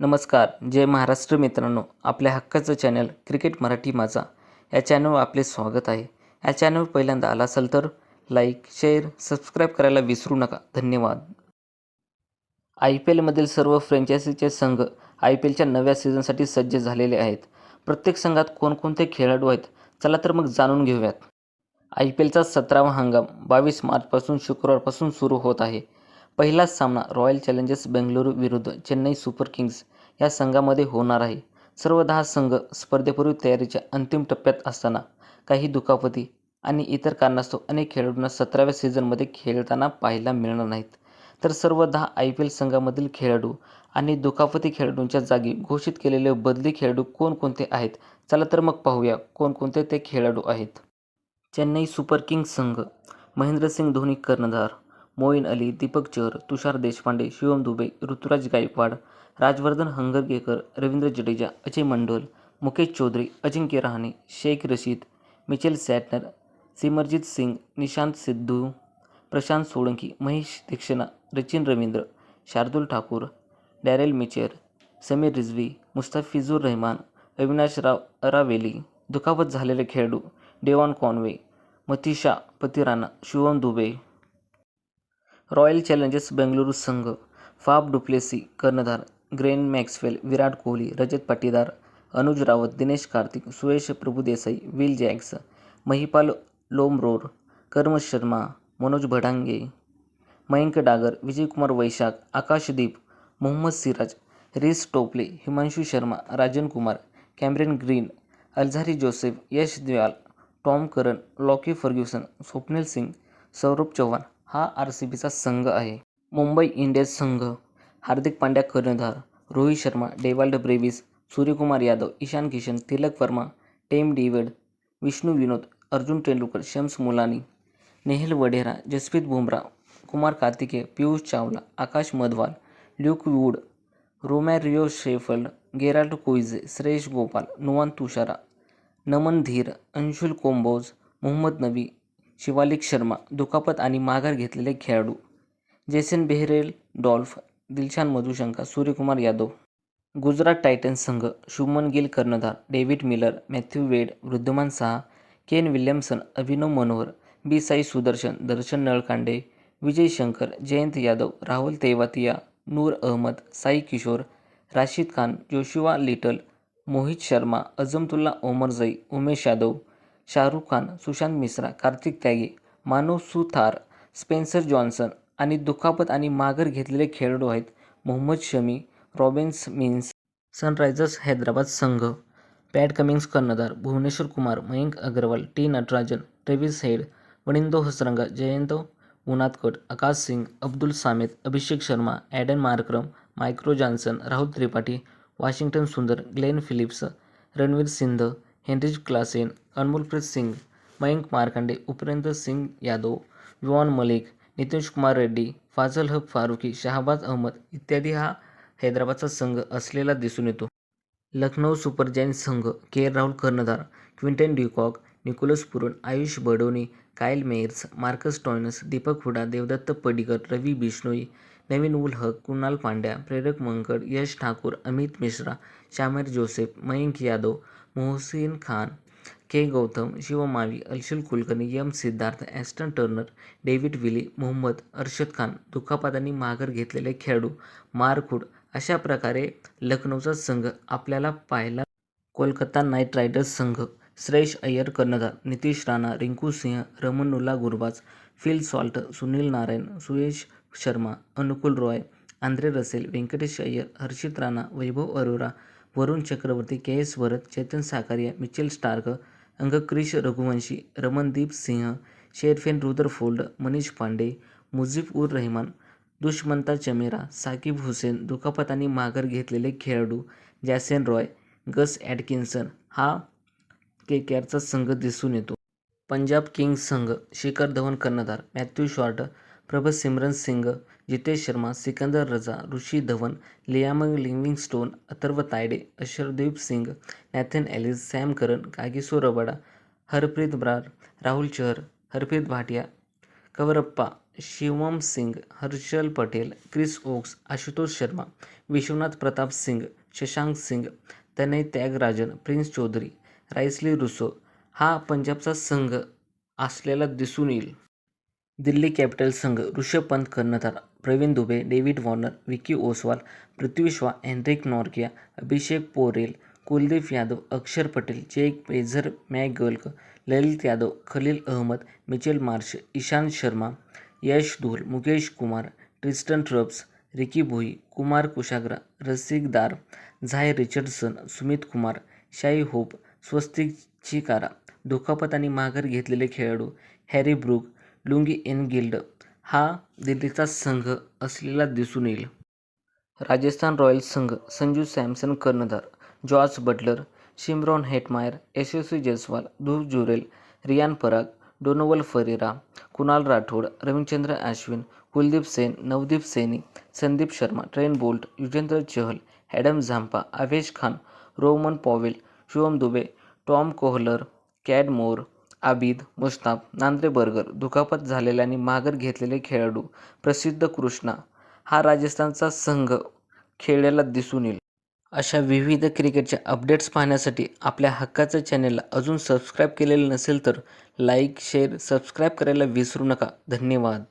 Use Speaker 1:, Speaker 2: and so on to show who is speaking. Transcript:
Speaker 1: नमस्कार जय महाराष्ट्र मित्रांनो. आपल्या हक्काचं चॅनल क्रिकेट मराठी माझा. या चॅनलवर आपले स्वागत आहे. या चॅनलवर पहिल्यांदा आला असाल तर लाईक शेअर सबस्क्राईब करायला विसरू नका. धन्यवाद. आय पी एलमधील सर्व फ्रँचायझीचे संघ आय पी एलच्या नव्या सीझनसाठी सज्ज झालेले आहेत. प्रत्येक संघात कोणकोणते खेळाडू आहेत चला तर मग जाणून घेऊयात. आय पी एलचा सतरावा हंगाम बावीस मार्चपासून शुक्रवारपासून सुरू होत आहे. पहिलाच सामना रॉयल चॅलेंजर्स बेंगलुरू विरुद्ध चेन्नई सुपर किंग्ज या संघामध्ये होणार आहे. सर्व दहा संघ स्पर्धेपूर्वी तयारीच्या अंतिम टप्प्यात असताना काही दुखापती आणि इतर कारणास्तव अनेक खेळाडूंना सतराव्या सीझनमध्ये खेळताना पाहायला मिळणार नाहीत. तर सर्व दहा आय पी एल संघामधील खेळाडू आणि दुखापती खेळाडूंच्या जागी घोषित केलेले बदली खेळाडू कोणकोणते आहेत? चला तर मग पाहूया कोणकोणते ते खेळाडू आहेत. चेन्नई सुपर किंग्ज संघ महेंद्रसिंग धोनी कर्णधार Moeen Ali Deepak Chahar Tushar Deshpande Shivam Dube Ruturaj Gaikwad Rajvardhan Hangargekar Ravindra Jadeja Ajay Mandal Mukesh Choudhary Ajinkya Rahane Shaikh Rasheed Mitchell Santner Simarjeet Singh Nishant Sindhu Prashant Solanki Maheesh Theekshana Rachin Ravindra Shardul Thakur Daryl Mitchell Sameer Rizvi Mustafizur Rahman Avanish Rao Aravelly दुखापत झालेले खेळाडू Devon Conway Matheesha Pathirana Shivam Dube Royal Challengers Bengaluru संघ Faf du Plessis कर्णधार Glenn Maxwell Virat Kohli Rajat Patidar Anuj Rawat Dinesh Karthik Suyash Prabhudessai Will Jacks Mahipal Lomror Karn Sharma Manoj Bhadange Mayank डागर विजयकुमार वैशाख आकाशदीप Mohammed Siraj Reece Topley Himanshu Sharma Rajan Kumar Cameron Green Alzarri Joseph Yash Dayal Tom Curran Lockie Ferguson Swapnil Singh Saurav Chauhan हा R C बीचा संघ आहे. Mumbai Indians संघ हार्दिक पांड्या कर्णधार Rohit Sharma Dewald Brevis Suryakumar Yadav Ishan Kishan Tilak Varma Tim David Vishnu Vinod Arjun Tendulkar Shams Mulani Nehal Wadhera Jasprit Bumrah Kumar Kartikeya Piyush Chawla Akash Madhwal Luke Wood Romario Shepherd Gerald Coetzee Shreyas Gopal Nuwan Thushara Naman Dhir Anshul Kamboj Mohammed Nabi Shivalik Sharma दुखापत आणि माघार घेतलेले खेळाडू. Jason Behrendorff Dilshan Madushanka Suryakumar Yadav. Gujarat Titans संघ शुभमन गिल कर्णधार David Miller Matthew Wade Wriddhiman Saha Kane Williamson Abhinav Manohar B Sai Sudharsan Darshan Nalkande Vijay Shankar Jayant Yadav Rahul Tewatia Noor Ahmad Sai Kishore Rashid Khan Joshua Little Mohit Sharma Azmatullah Omarzai Umesh Yadav Shahrukh Khan Sushant Mishra Kartik Tyagi Manav Suthar Spencer Johnson आणि दुखापत आणि माघार घेतलेले खेळाडू आहेत Mohammed Shami Robin Minz Sunrisers Hyderabad संघ Pat Cummins कर्णधार Bhuvneshwar Kumar Mayank Agarwal T Natarajan Travis Head Wanindu Hasaranga Jayant Unadkat Akash Singh Abdul Samad Abhishek Sharma Aiden Markram micro Jansen Rahul Tripathi Washington Sundar Glenn Phillips Ranveer Singh Heinrich Klaasen Anmolpreet Singh Mayank Markande Upendra Singh Yadav Yuvan Malik Nitish Kumar Reddy Fazal हक फारुकी शहाबाज अहमद इत्यादी हा हैदराबादचा संघ असलेला दिसून येतो. Lucknow super giants संघ के राहुल कर्णधार Quinton ड्युकॉक Nicolas पुरण आयुष बडोनी कायल मेयर्स मार्कस टॉयनस दीपक हुडा देवदत्त पडिकर रवी बिश्नोई नवीन उल हक कुणाल पांड्या प्रेरक मंकड यश ठाकूर अमित मिश्रा शामेर जोसेफ मयंक यादव मोहसिन खान के. Gautam शिवमावी अल्शुल Kulkarni M Siddharth Aston Turner David विली मोहम्मद अर्षद खान दुखापतांनी माघार घेतलेले खेळाडू मारखुड अशा प्रकारे लखनौचा संघ आपल्याला पाहायला कोलकाता नाईट रायडर्स संघ श्रेयश अय्यर कर्णधार Nitish Rana Rinku Singh Rahmanullah Gurbaz Phil Salt Sunil Narayan Suyash Sharma Anukul Roy Andre Russell Venkatesh Iyer Harshit Rana Vaibhav Arora Varun Chakravarthy K S Varad Chetan Sakariya Mitchell Starc Angkrish Raghuvanshi Ramandeep Singh Sherfane Rutherford Manish Pandey Mujeeb ur Rahman Dushmantha Chameera Sakib Hussain दुखापतांनी माघार घेतलेले खेळाडू जॅसेन रॉय गस ॲटकिन्सन हा के के आरचा संघ दिसून येतो. Punjab Kings संघ शिखर धवन कर्णधार Matthew short प्रभ Simran Singh Jitesh Sharma Sikandar Raza Rishi Dhawan Liam Livingstone Atharva Taide Arshdeep Singh Nathan Ellis Sam Curran Kagiso Rabada Harpreet Brar Rahul Chahar Harpreet Bhatia Kaverappa Shivam Singh Harshal Patel Chris Woakes Ashutosh Sharma Vishwanath Pratap Singh Shashank Singh Tanay Thyagarajan Prince Choudhary राईसली Rossouw हा पंजाबचा संघ असलेला दिसून येईल. Delhi capital संघ ऋषभ पंत कर्णधार Praveen Dubey David Warner Vicky Ostwal Prithvi Shaw Anrich Nortje Abhishek Porel Kuldeep Yadav Axar Patel Jake पेझर मॅकगल्क ललित Yadav Khaleel Ahmed Mitchell Marsh Ishant Sharma Yash Dhull Mukesh Kumar Tristan Stubbs Ricky Bhui Kumar Kushagra Rasikh Dar Jhye Richardson Sumit Kumar Shai Hope Swastik Chikara दुखापत आणि माघार घेतलेले खेळाडू Harry Brook Lungi Ngidi हा दिल्लीचा संघ असलेला दिसून येईल. राजस्थान रॉयल्स संघ संजू सॅमसन कर्णधार George Buttler Shimron Hetmyer Yashasvi Jaiswal Dhruv Jurel Riyan Parag Donovan Ferreira Kunal Rathore Ravichandran Ashwin Kuldeep Sen Navdeep Saini Sandeep Sharma Trent Boult Yuzvendra Chahal Adam Zampa Avesh Khan Rovman Powell Shivam Dubey Tom Kohler Cadmore Abid Mushtaq Nandre Burger दुखापत झालेले आणि माघार घेतलेले खेळाडू प्रसिद्ध कृष्णा हा राजस्थानचा संघ खेळलेला दिसून येईल. अशा विविध क्रिकेटच्या अपडेट्स पाहण्यासाठी आपल्या हक्काचं चॅनेलला अजून सबस्क्राईब केलेलं नसेल तर लाईक शेअर सबस्क्राईब करायला विसरू नका. धन्यवाद.